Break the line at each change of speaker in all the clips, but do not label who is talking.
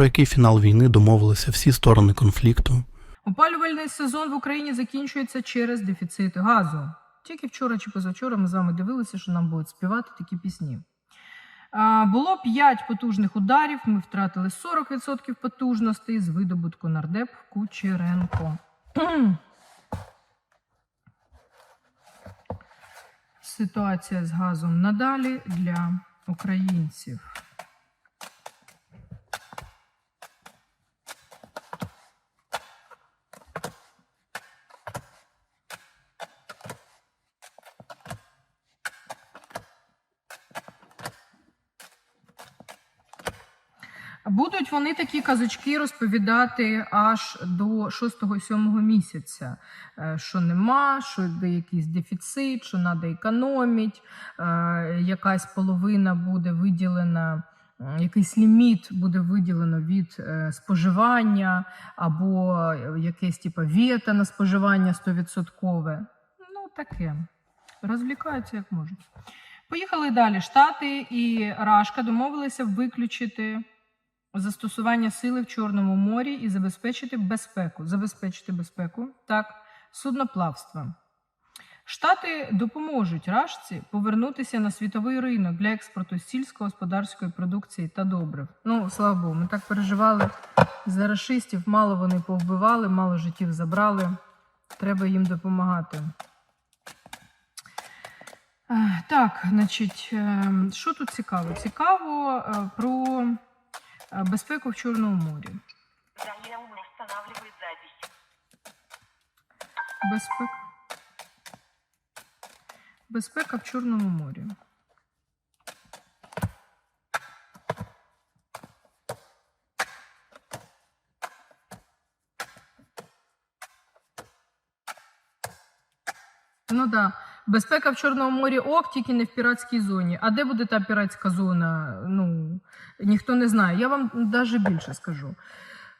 про який фінал війни домовилися всі сторони конфлікту.
Опалювальний сезон в Україні закінчується через дефіцит газу. Тільки вчора чи позавчора ми з вами дивилися, що нам будуть співати такі пісні. Було 5 потужних ударів. Ми втратили 40% потужностей з видобутку нардеп Кучеренко. Ситуація з газом надалі для українців. Будуть вони такі казочки розповідати аж до 6-7 місяця, Е, що нема, що йде якийсь дефіцит, що треба економити, е, якась половина буде виділена, якийсь ліміт буде виділено від е, споживання, або якесь типу вєта на споживання 100%. Ну, таке. Розвлікаються як можуть. Поїхали далі. Штати і Рашка домовилися виключити застосування сили в Чорному морі і забезпечити безпеку. Забезпечити безпеку, так, судноплавства. Штати допоможуть Рашці повернутися на світовий ринок для експорту сільськогосподарської продукції та добрив. Ну, слава Богу, ми так переживали за рашистів. Мало вони повбивали, мало життів забрали. Треба їм допомагати. Е, Так, значить, е, що тут цікаво? Цікаво е, про безпеку в Чорному морі. Безпека. Безпека в Чорному морі. Ну. Да. Безпека в Чорному морі ок, тільки не в піратській зоні. А де буде та піратська зона? Ну, ніхто не знає. Я вам навіть більше скажу.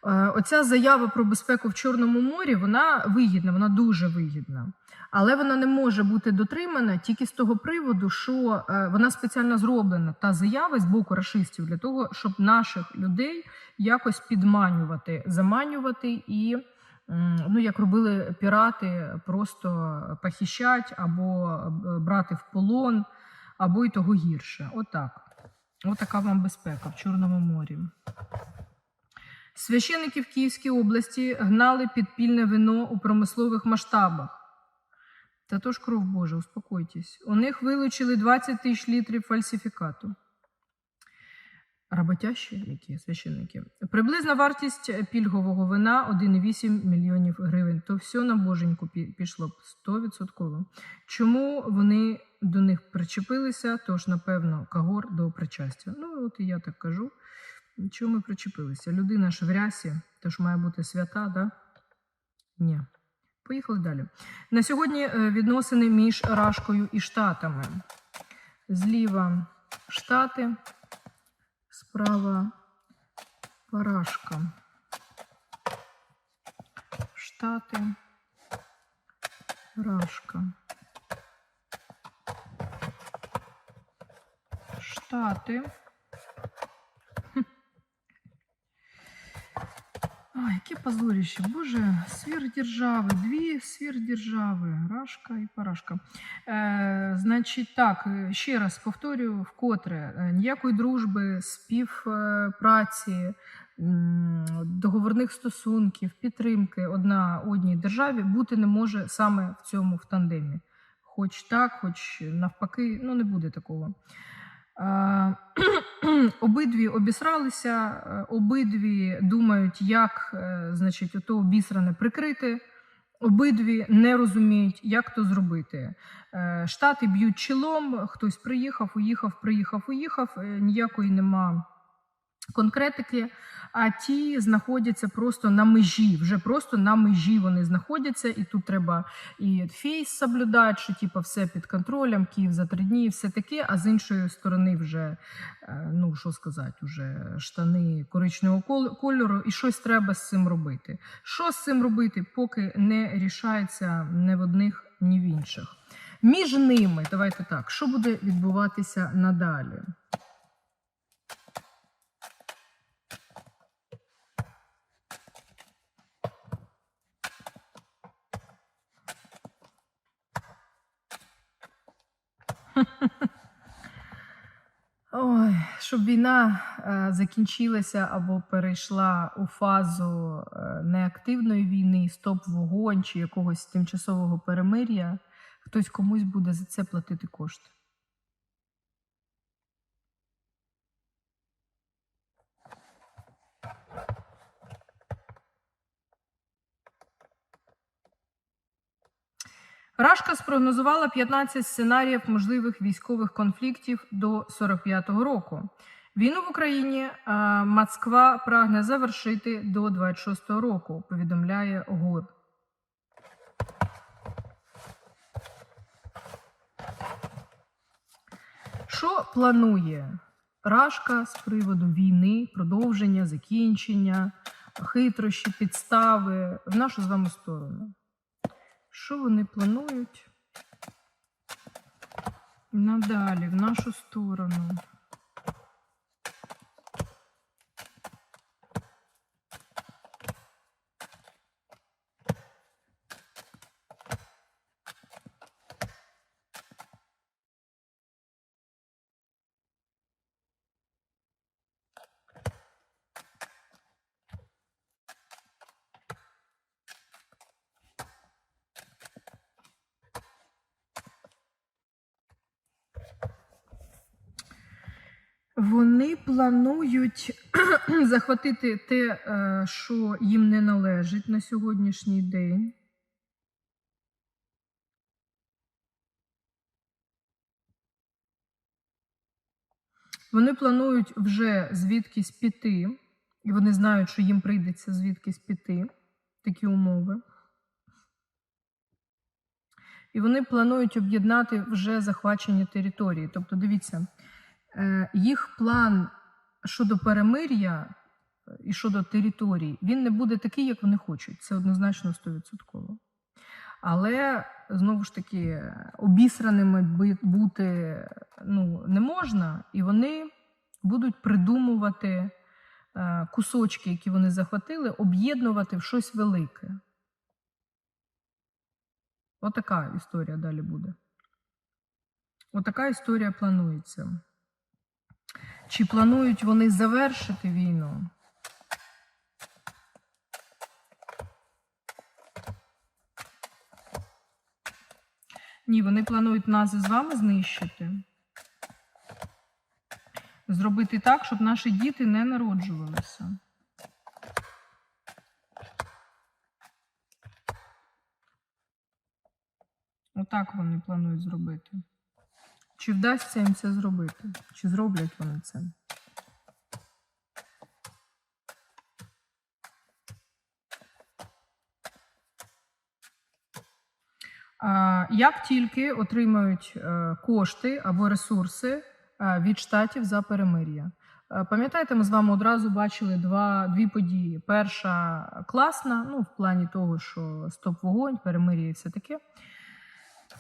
Е, Оця заява про безпеку в Чорному морі, вона вигідна, вона дуже вигідна. Але вона не може бути дотримана тільки з того приводу, що е, вона спеціально зроблена та заява з боку рашистів для того, щоб наших людей якось підманювати, заманювати і, ну як робили пірати, просто похищать або е, брати в полон, або й того гірше. Отак. Отака вам безпека в Чорному морі. Священники в Київській області гнали підпільне вино у промислових масштабах. Та то ж кров Божа, успокойтесь. У них вилучили 20 тисяч літрів фальсифікату. Роботящі які священники. Приблизна вартість пільгового вина 1,8 мільйонів гривень. То все на боженьку пішло б 100%. Чому вони до них причепилися? Тож, напевно, кагор до причастя. Ну, от і я так кажу. Чому ми причепилися? Людина ж в рясі, тож має бути свята, да? Ні. Поїхали далі. На сьогодні е, відносини між Рашкою і Штатами. Зліва Штати, справа Парашка. Штати, Рашка. Штати. Ой, яке позорище. Боже, сверхдержави, дві сверхдержави, Рашка і Парашка. Е, значить, так, е, ще раз повторюю вкотре: е, ніякої дружби, співпраці, договорних стосунків, підтримки одна одній державі бути не може саме в цьому в тандемі. Хоч так, хоч навпаки, ну не буде такого. Е, Обидві обісралися, е, обидві думають, як е, значить, ото обісране прикрити. Обидві не розуміють, як то зробити. Штати б'ють чолом, хтось приїхав, уїхав, приїхав, уїхав. Ніякої нема конкретики. А ті знаходяться просто на межі. Вже просто на межі вони знаходяться, і тут треба і фейс соблюдати, що типу, все під контролем, Київ за три дні, все таке. А з іншої сторони, вже е, ну що сказати, вже штани коричневого кольору, і щось треба з цим робити. Що з цим робити, поки не рішається ні в одних, ні в інших. Між ними, давайте так, що буде відбуватися надалі? Щоб війна е, закінчилася або перейшла у фазу е, неактивної війни, стоп вогонь чи якогось тимчасового перемир'я, хтось комусь буде за це платити кошти. Рашка спрогнозувала 15 сценаріїв можливих військових конфліктів до 45-го року. Війну в Україні е, Москва прагне завершити до 26-го року, повідомляє ГУР. Що планує Рашка з приводу війни, продовження, закінчення, хитрощі, підстави в нашу з вами сторону? Що вони планують надалі в нашу сторону? Вони планують захватити те, е, що їм не належить на сьогоднішній день. Вони планують вже звідкись піти, і вони знають, що їм прийдеться звідкись піти, такі умови. І вони планують об'єднати вже захвачені території. Тобто, дивіться, їх план щодо перемир'я е, і щодо територій, він не буде такий, як вони хочуть. Це однозначно 100%. Але знову ж таки, обісраними бути ну, не можна, і вони будуть придумувати е, кусочки, які вони захватили, об'єднувати в щось велике. Отака історія далі буде. Отака історія планується. Чи планують вони завершити війну? Ні, вони планують нас з вами знищити. Зробити так, щоб наші діти не народжувалися. Отак вони планують зробити. Чи вдасться їм це зробити? Чи зроблять вони це? Як тільки отримають е, кошти або ресурси е, від штатів за перемир'я. Е, Пам'ятаєте, ми з вами одразу бачили два, дві події. Перша класна, ну, в плані того, що стоп вогонь, перемир'я і все таке.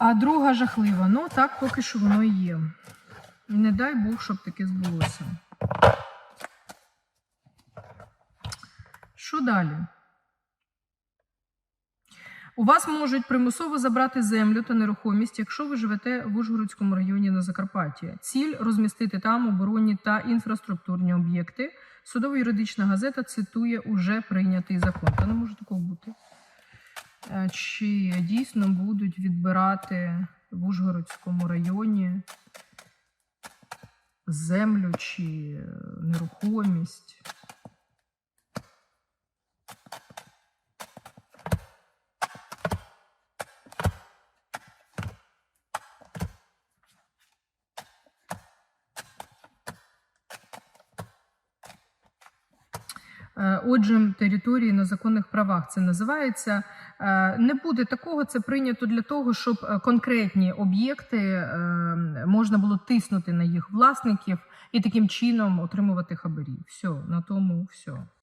А друга жахлива. Ну, так поки що воно і є. Не дай Бог, щоб таке збулося. Що далі? У вас можуть примусово забрати землю та нерухомість, якщо ви живете в Ужгородському районі на Закарпатті. Ціль розмістити там оборонні та інфраструктурні об'єкти. Судово-юридична газета цитує уже прийнятий закон. Та не може такого бути. Е, Чи дійсно будуть відбирати в Ужгородському районі землю чи е, нерухомість? Е, Отже, території на законних правах це називається. Е, Не буде такого, це прийнято для того, щоб е, конкретні об'єкти е, можна було тиснути на їх власників і таким чином отримувати хабарі. Все, на тому все.